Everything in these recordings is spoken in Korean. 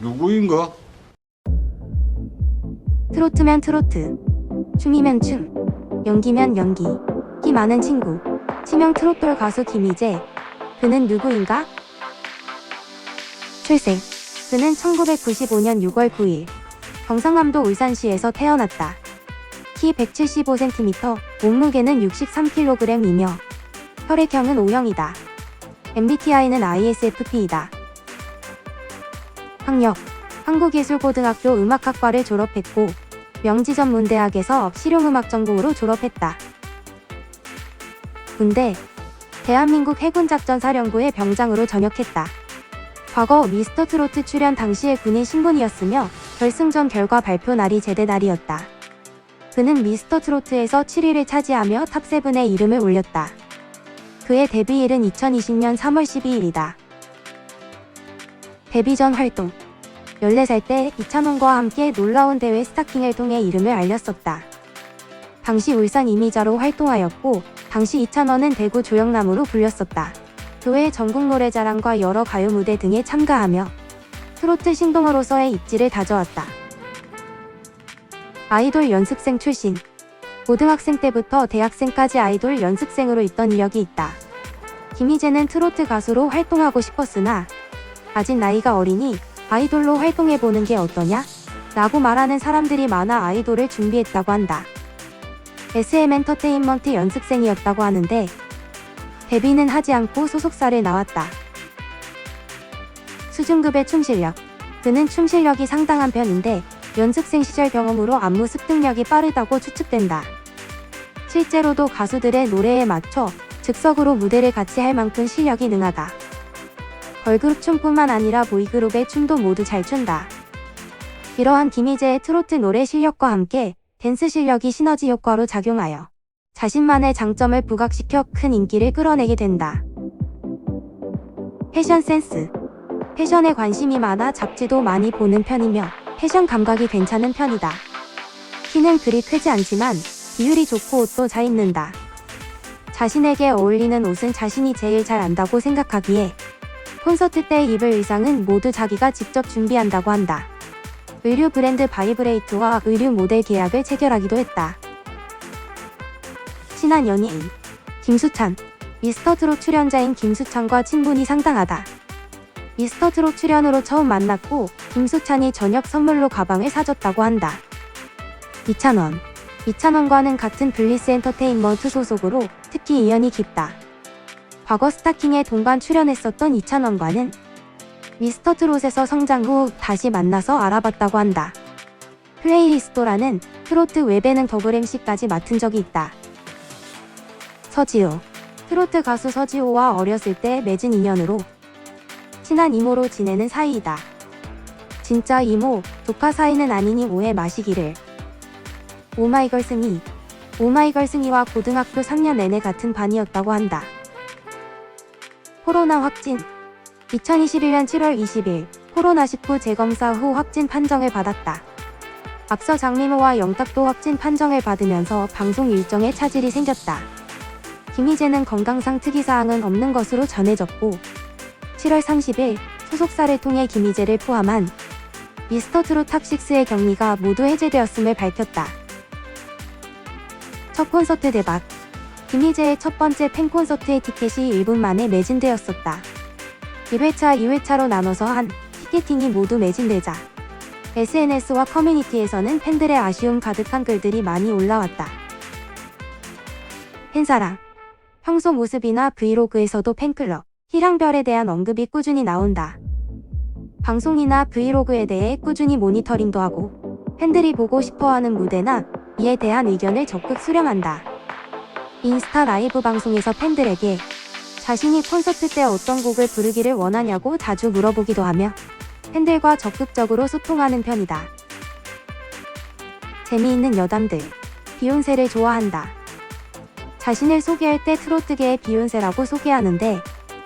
누구인가? 트로트면 트로트, 춤이면 춤, 연기면 연기. 키 많은 친구, 치명 트로트돌 가수 김희재. 그는 누구인가? 출생. 그는 1995년 6월 9일 경상남도 울산시에서 태어났다. 키 175cm, 몸무게는 63kg이며 혈액형은 O형이다. MBTI는 ISFP이다. 학력 한국예술고등학교 음악학과를 졸업했고 명지전문대학에서 실용음악 전공으로 졸업했다. 군대 대한민국 해군작전사령부의 병장으로 전역했다. 과거 미스터트로트 출연 당시의 군인 신분이었으며 결승전 결과 발표 날이 제대 날이었다. 그는 미스터트로트에서 7위를 차지하며 탑7에 이름을 올렸다. 그의 데뷔일은 2020년 3월 12일이다. 데뷔 전 활동 14살 때 이찬원과 함께 놀라운 대회 스타킹을 통해 이름을 알렸었다. 당시 울산 이미자로 활동하였고, 당시 이찬원은 대구 조영남으로 불렸었다. 그외 전국 노래자랑과 여러 가요 무대 등에 참가하며 트로트 신동으로서의 입지를 다져왔다. 아이돌 연습생 출신. 고등학생 때부터 대학생까지 아이돌 연습생으로 있던 이력이 있다. 김희재는 트로트 가수로 활동하고 싶었으나 아직 나이가 어리니 아이돌로 활동해보는 게 어떠냐? 라고 말하는 사람들이 많아 아이돌을 준비했다고 한다. SM 엔터테인먼트 연습생이었다고 하는데 데뷔는 하지 않고 소속사를 나왔다. 수준급의 춤 실력. 그는 춤 실력이 상당한 편인데 연습생 시절 경험으로 안무 습득력이 빠르다고 추측된다. 실제로도 가수들의 노래에 맞춰 즉석으로 무대를 같이 할 만큼 실력이 능하다. 걸그룹 춤뿐만 아니라 보이그룹의 춤도 모두 잘 춘다. 이러한 김희재의 트로트 노래 실력과 함께 댄스 실력이 시너지 효과로 작용하여 자신만의 장점을 부각시켜 큰 인기를 끌어내게 된다. 패션 센스. 패션에 관심이 많아 잡지도 많이 보는 편이며 패션 감각이 괜찮은 편이다. 키는 그리 크지 않지만 비율이 좋고 옷도 잘 입는다. 자신에게 어울리는 옷은 자신이 제일 잘 안다고 생각하기에 콘서트 때 입을 의상은 모두 자기가 직접 준비한다고 한다. 의류 브랜드 바이브레이트와 의류 모델 계약을 체결하기도 했다. 친한 연예인 김수찬 미스터트롯 출연자인 김수찬과 친분이 상당하다. 미스터트롯 출연으로 처음 만났고 김수찬이 저녁 선물로 가방을 사줬다고 한다. 이찬원 이찬원과는 같은 블리스 엔터테인먼트 소속으로 특히 인연이 깊다. 과거 스타킹에 동반 출연했었던 이찬원과는 미스터 트롯에서 성장 후 다시 만나서 알아봤다고 한다. 플레이리스토라는 트로트 웹예능 더블 MC까지 맡은 적이 있다. 서지호 트로트 가수 서지호와 어렸을 때 맺은 인연으로 친한 이모로 지내는 사이이다. 진짜 이모, 조카 사이는 아니니 오해 마시기를. 오마이걸 승희 오마이걸 승희와 고등학교 3년 내내 같은 반이었다고 한다. 코로나 확진 2021년 7월 20일 코로나19 재검사 후 확진 판정을 받았다. 앞서 장미모와 영탁도 확진 판정을 받으면서 방송 일정에 차질이 생겼다. 김희재는 건강상 특이사항은 없는 것으로 전해졌고 7월 30일 소속사를 통해 김희재를 포함한 미스터트롯 탑6의 격리가 모두 해제되었음을 밝혔다. 첫 콘서트 대박 김희재의 첫 번째 팬콘서트의 티켓이 1분 만에 매진되었었다. 1회차, 2회차로 나눠서 한 티켓팅이 모두 매진되자 SNS와 커뮤니티에서는 팬들의 아쉬움 가득한 글들이 많이 올라왔다. 팬사랑 평소 모습이나 브이로그에서도 팬클럽, 희랑별에 대한 언급이 꾸준히 나온다. 방송이나 브이로그에 대해 꾸준히 모니터링도 하고 팬들이 보고 싶어하는 무대나 이에 대한 의견을 적극 수렴한다. 인스타 라이브 방송에서 팬들에게 자신이 콘서트 때 어떤 곡을 부르기를 원하냐고 자주 물어보기도 하며 팬들과 적극적으로 소통하는 편이다. 재미있는 여담들. 비욘세를 좋아한다. 자신을 소개할 때 트로트계의 비욘세라고 소개하는데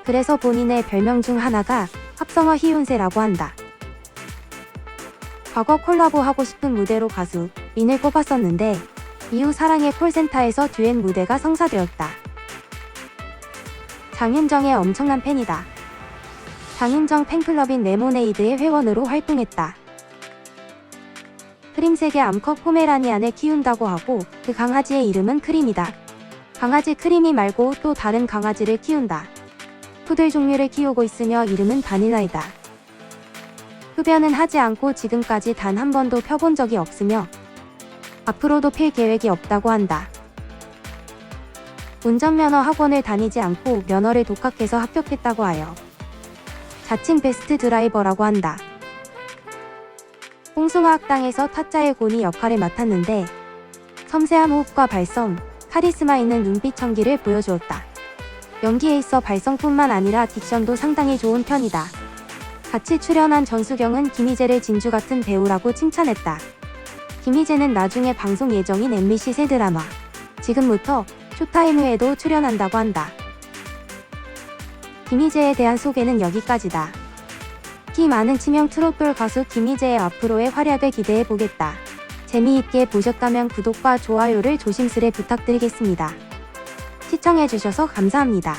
그래서 본인의 별명 중 하나가 합성어 희욘세라고 한다. 과거 콜라보 하고 싶은 무대로 가수 민을 꼽았었는데 이후 사랑의 콜센터에서 듀엣 무대가 성사되었다. 장윤정의 엄청난 팬이다. 장윤정 팬클럽인 레모네이드의 회원으로 활동했다. 크림색의 암컷 포메라니안을 키운다고 하고 그 강아지의 이름은 크림이다. 강아지 크림이 말고 또 다른 강아지를 키운다. 푸들 종류를 키우고 있으며 이름은 바닐라이다. 흡연은 하지 않고 지금까지 단 한 번도 펴본 적이 없으며 앞으로도 필 계획이 없다고 한다. 운전면허 학원을 다니지 않고 면허를 독학해서 합격했다고 하여 자칭 베스트 드라이버라고 한다. 홍숭아 학당에서 타짜의 고니 역할을 맡았는데 섬세한 호흡과 발성, 카리스마 있는 눈빛 청기를 보여주었다. 연기에 있어 발성뿐만 아니라 딕션도 상당히 좋은 편이다. 같이 출연한 전수경은 김희재를 진주 같은 배우라고 칭찬했다. 김희재는 나중에 방송 예정인 MBC 새 드라마 지금부터 쇼타임 후에도 출연한다고 한다. 김희재에 대한 소개는 여기까지다. 키 많은 치명 트롯돌 가수 김희재의 앞으로의 활약을 기대해 보겠다. 재미있게 보셨다면 구독과 좋아요를 조심스레 부탁드리겠습니다. 시청해주셔서 감사합니다.